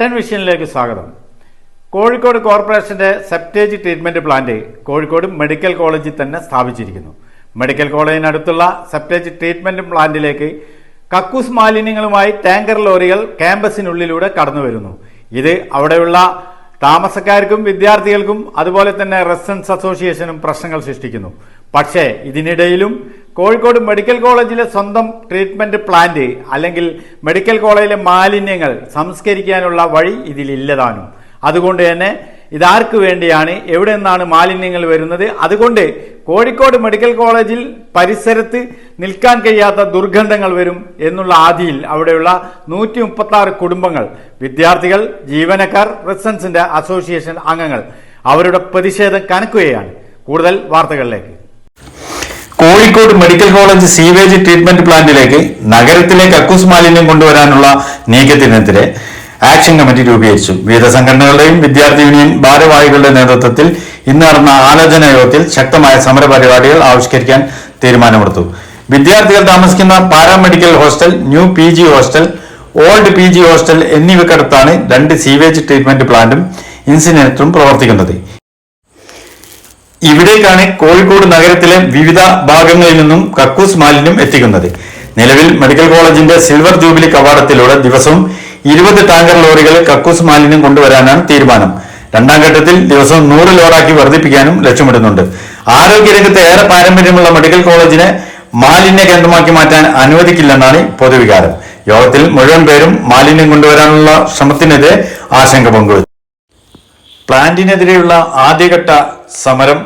Ten വിഷനിലേക്ക് സ്വാഗതം. കോഴിക്കോട് കോർപ്പറേഷന്റെ septage treatment plant Kozhikode medical കോളേജിൽ തന്നെ സ്ഥാപിച്ചിരിക്കുന്നു. മെഡിക്കൽ കോളേജിനടുത്തുള്ള സെപ്റ്റേജ് ട്രീറ്റ്മെന്റ് പ്ലാന്റിലേക്ക് കക്കൂസ് മാലിന്യങ്ങളുമായി ടാങ്കർ ലോറികൾ ക്യാമ്പസിനുള്ളിലൂടെ കടന്നു വരുന്നു. ഇത് അവിടെയുള്ള താമസക്കാർക്കും വിദ്യാർത്ഥികൾക്കും അതുപോലെ തന്നെ റെസിഡൻസ് അസോസിയേഷനും പ്രശ്നങ്ങൾ സൃഷ്ടിക്കുന്നു. പക്ഷേ ഇതിനിടയിലും കോഴിക്കോട് മെഡിക്കൽ കോളേജിലെ സ്വന്തം ട്രീറ്റ്മെന്റ് പ്ലാന്റ് അല്ലെങ്കിൽ മെഡിക്കൽ കോളേജിലെ മാലിന്യങ്ങൾ സംസ്കരിക്കാനുള്ള വഴി ഇതിലില്ലതാനും. അതുകൊണ്ട് തന്നെ ഇതാർക്ക് വേണ്ടിയാണ് എവിടെ നിന്നാണ് മാലിന്യങ്ങൾ വരുന്നത്? അതുകൊണ്ട് കോഴിക്കോട് മെഡിക്കൽ കോളേജിൽ പരിസരത്ത് നിൽക്കാൻ കഴിയാത്ത ദുർഗന്ധങ്ങൾ വരും എന്നുള്ള ആദിയിൽ അവിടെയുള്ള നൂറ്റി മുപ്പത്തി കുടുംബങ്ങൾ വിദ്യാർത്ഥികൾ ജീവനക്കാർ റെസിഡൻസിന്റെ അസോസിയേഷൻ അംഗങ്ങൾ അവരുടെ പ്രതിഷേധം കനക്കുകയാണ്. കൂടുതൽ വാർത്തകളിലേക്ക്. Kozhikode medical college sewage treatment പ്ലാന്റിലേക്ക് നഗരത്തിലെ കക്കൂസ് മാലിന്യം കൊണ്ടുവരാനുള്ള നീക്കത്തിനെതിരെ ആക്ഷൻ കമ്മിറ്റി രൂപീകരിച്ചു. വിവിധ സംഘടനകളുടെയും വിദ്യാർത്ഥി യൂണിയൻ ഭാരവാഹികളുടെ നേതൃത്വത്തിൽ ഇന്ന് നടന്ന ആലോചന യോഗത്തിൽ ശക്തമായ സമരപരിപാടികൾ ആവിഷ്കരിക്കാൻ തീരുമാനമെടുത്തു. വിദ്യാർത്ഥികൾ താമസിക്കുന്ന paramedical hostel new P G hostel old P G hostel എന്നിവക്കടുത്താണ് രണ്ട് സീവേജ് ട്രീറ്റ്മെന്റ് പ്ലാന്റും ഇൻസിനേറ്ററും പ്രവർത്തിക്കുന്നത്. ഇവിടേക്കാണ് കോഴിക്കോട് നഗരത്തിലെ വിവിധ ഭാഗങ്ങളിൽ നിന്നും കക്കൂസ് മാലിന്യം എത്തിക്കുന്നത്. നിലവിൽ മെഡിക്കൽ കോളേജിന്റെ സിൽവർ ജൂബിലി കവാടത്തിലൂടെ ദിവസവും ഇരുപത് ടാങ്കർ ലോറികൾ കക്കൂസ് മാലിന്യം കൊണ്ടുവരാനാണ് തീരുമാനം. രണ്ടാം ഘട്ടത്തിൽ ദിവസവും നൂറ് ലോഡാക്കി വർദ്ധിപ്പിക്കാനും ലക്ഷ്യമിടുന്നുണ്ട്. ആരോഗ്യരംഗത്ത് ഏറെ പാരമ്പര്യമുള്ള മെഡിക്കൽ കോളേജിനെ മാലിന്യ കേന്ദ്രമാക്കി മാറ്റാൻ അനുവദിക്കില്ലെന്നാണ് പൊതുവികാരം. യോഗത്തിൽ മുഴുവൻ പേരും മാലിന്യം കൊണ്ടുവരാനുള്ള ശ്രമത്തിനെതിരെ ആശങ്ക പങ്കുവച്ചു. പ്ലാന്റിനെതിരെയുള്ള ആദ്യഘട്ട സമരം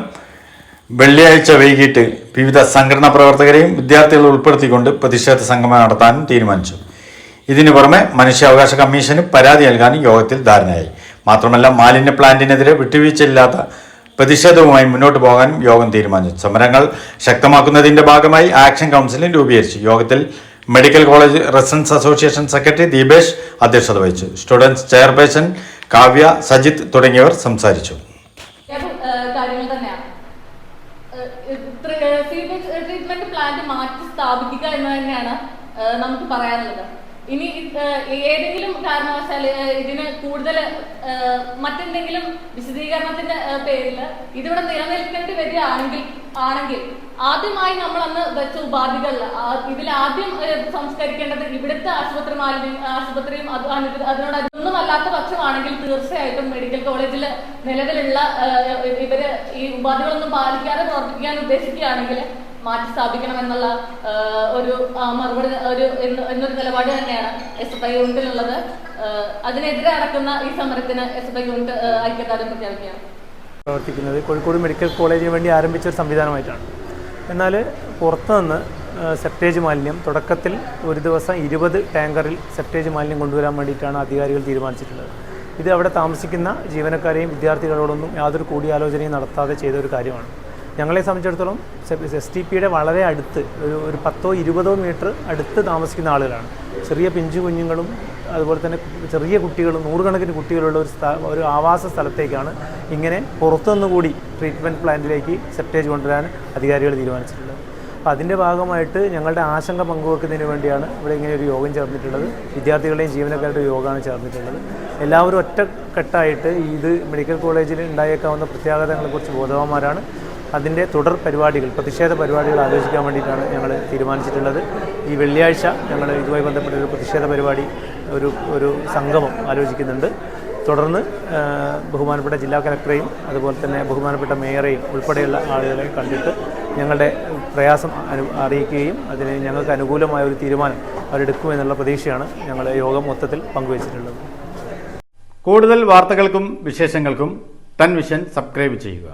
വെള്ളിയാഴ്ച വൈകിട്ട് വിവിധ സംഘടനാ പ്രവർത്തകരെയും വിദ്യാർത്ഥികളെ ഉൾപ്പെടുത്തിക്കൊണ്ട് പ്രതിഷേധ സംഗമം നടത്താനും തീരുമാനിച്ചു. ഇതിനു പുറമെ മനുഷ്യാവകാശ കമ്മീഷന് പരാതി നൽകാനും യോഗത്തിൽ ധാരണയായി. മാത്രമല്ല മാലിന്യ പ്ലാന്റിനെതിരെ വിട്ടുവീഴ്ചയില്ലാത്ത പ്രതിഷേധവുമായി മുന്നോട്ട് പോകാനും യോഗം തീരുമാനിച്ചു. സമരങ്ങൾ ശക്തമാക്കുന്നതിന്റെ ഭാഗമായി ആക്ഷൻ കൗൺസിലും രൂപീകരിച്ചു. യോഗത്തിൽ medical college residence association secretary Deepesh അധ്യക്ഷത വഹിച്ചു. സ്റ്റുഡൻസ് ചെയർപേഴ്സൺ കാവ്യ സജിത്ത് തുടങ്ങിയവർ സംസാരിച്ചു. ട്രീറ്റ്മെന്റ് പ്ലാന്റ് മാറ്റി സ്ഥാപിക്കുക എന്ന് തന്നെയാണ് നമുക്ക് പറയാനുള്ളത്. ഇനി ഏതെങ്കിലും കാരണവശാൽ ഇതിന് കൂടുതൽ മറ്റെന്തെങ്കിലും വിശദീകരണത്തിന്റെ പേരിൽ ഇതിവിടെ നിലനിൽക്കേണ്ടി വരികയാണെങ്കിൽ ആണെങ്കിൽ ആദ്യമായി നമ്മൾ അന്ന് വെച്ച ഉപാധികൾ ഇതിൽ ആദ്യം സംസ്കരിക്കേണ്ടത് ഇവിടുത്തെ ആശുപത്രി ആശുപത്രിയും അത് അതിനോട് ഒന്നും അല്ലാത്ത പക്ഷമാണെങ്കിൽ തീർച്ചയായിട്ടും മെഡിക്കൽ കോളേജിൽ നിലവിലുള്ള ഇവർ ഈ ഉപാധികളൊന്നും പാലിക്കാതെ പ്രവർത്തിക്കാൻ ഉദ്ദേശിക്കുകയാണെങ്കിൽ മാറ്റി സ്ഥാപിക്കണം എന്നുള്ള ഒരു മറുപടി ഒരു എന്ന് എന്നൊരു നിലപാട് തന്നെയാണ് എസ് എഫ് ഐ യൂണിറ്റിലുള്ളത്. അതിനെതിരെ നടക്കുന്ന ഈ സമരത്തിന് എസ് എഫ് ഐ യൂണിറ്റ് ഐക്യദാർഢ്യം പ്രഖ്യാപിക്കുകയാണ്. പ്രവർത്തിക്കുന്നത് കോഴിക്കോട് മെഡിക്കൽ കോളേജിന് വേണ്ടി ആരംഭിച്ച ഒരു സംവിധാനമായിട്ടാണ്. എന്നാൽ പുറത്തുനിന്ന് സെപ്റ്റേജ് മാലിന്യം തുടക്കത്തിൽ ഒരു ദിവസം ഇരുപത് ടാങ്കറിൽ സെപ്റ്റേജ് മാലിന്യം കൊണ്ടുവരാൻ വേണ്ടിയിട്ടാണ് അധികാരികൾ തീരുമാനിച്ചിട്ടുള്ളത്. ഇത് അവിടെ താമസിക്കുന്ന ജീവനക്കാരെയും വിദ്യാർത്ഥികളോടൊന്നും യാതൊരു കൂടിയാലോചനയും നടത്താതെ ചെയ്ത ഒരു കാര്യമാണ്. ഞങ്ങളെ സംബന്ധിച്ചിടത്തോളം എസ് ടി പിയുടെ വളരെ അടുത്ത് ഒരു ഒരു പത്തോ ഇരുപതോ മീറ്റർ അടുത്ത് താമസിക്കുന്ന ആളുകളാണ്. ചെറിയ പിഞ്ചു കുഞ്ഞുങ്ങളും അതുപോലെ തന്നെ ചെറിയ കുട്ടികളും നൂറുകണക്കിന് കുട്ടികളുള്ള ഒരു സ്ഥ ഒരു ആവാസ സ്ഥലത്തേക്കാണ് ഇങ്ങനെ പുറത്തുനിന്ന് കൂടി ട്രീറ്റ്മെന്റ് പ്ലാന്റിലേക്ക് സെപ്റ്റേജ് കൊണ്ടുവരാൻ അധികാരികൾ തീരുമാനിച്ചിട്ടുള്ളത്. അപ്പോൾ അതിന്റെ ഭാഗമായിട്ട് ഞങ്ങളുടെ ആശങ്ക പങ്കുവെക്കുന്നതിന് വേണ്ടിയാണ് ഇവിടെ ഇങ്ങനെ ഒരു യോഗം ചേർന്നിട്ടുള്ളത്. വിദ്യാർത്ഥികളുടെയും ജീവനക്കാരുടെയും യോഗമാണ് ചേർന്നിട്ടുള്ളത്. എല്ലാവരും ഒറ്റക്കെട്ടായിട്ട് ഇത് മെഡിക്കൽ കോളേജിൽ ഉണ്ടായേക്കാവുന്ന പ്രത്യാഘാതങ്ങളെക്കുറിച്ച് ബോധവാന്മാരാണ്. അതിന്റെ തുടർ പരിപാടികൾ പ്രതിഷേധ പരിപാടികൾ ആലോചിക്കാൻ വേണ്ടിയിട്ടാണ് ഞങ്ങൾ തീരുമാനിച്ചിട്ടുള്ളത്. ഈ വെള്ളിയാഴ്ച ഞങ്ങൾ ഇതുമായി ബന്ധപ്പെട്ട ഒരു പ്രതിഷേധ പരിപാടി ഒരു ഒരു സംഗമം ആലോചിക്കുന്നുണ്ട്. തുടർന്ന് ബഹുമാനപ്പെട്ട ജില്ലാ കലക്ടറെയും അതുപോലെ തന്നെ ബഹുമാനപ്പെട്ട മേയറെയും ഉൾപ്പെടെയുള്ള ആളുകളെ കണ്ടിട്ട് ഞങ്ങളുടെ പ്രയാസം അനു അറിയിക്കുകയും അതിന് ഞങ്ങൾക്ക് അനുകൂലമായ ഒരു തീരുമാനം അവരെടുക്കുമെന്നുള്ള പ്രതീക്ഷയാണ് ഞങ്ങൾ യോഗം മൊത്തത്തിൽ പങ്കുവച്ചിട്ടുള്ളത്. കൂടുതൽ വാർത്തകൾക്കും വിശേഷങ്ങൾക്കും ടെൻ വിഷൻ സബ്സ്ക്രൈബ് ചെയ്യുക.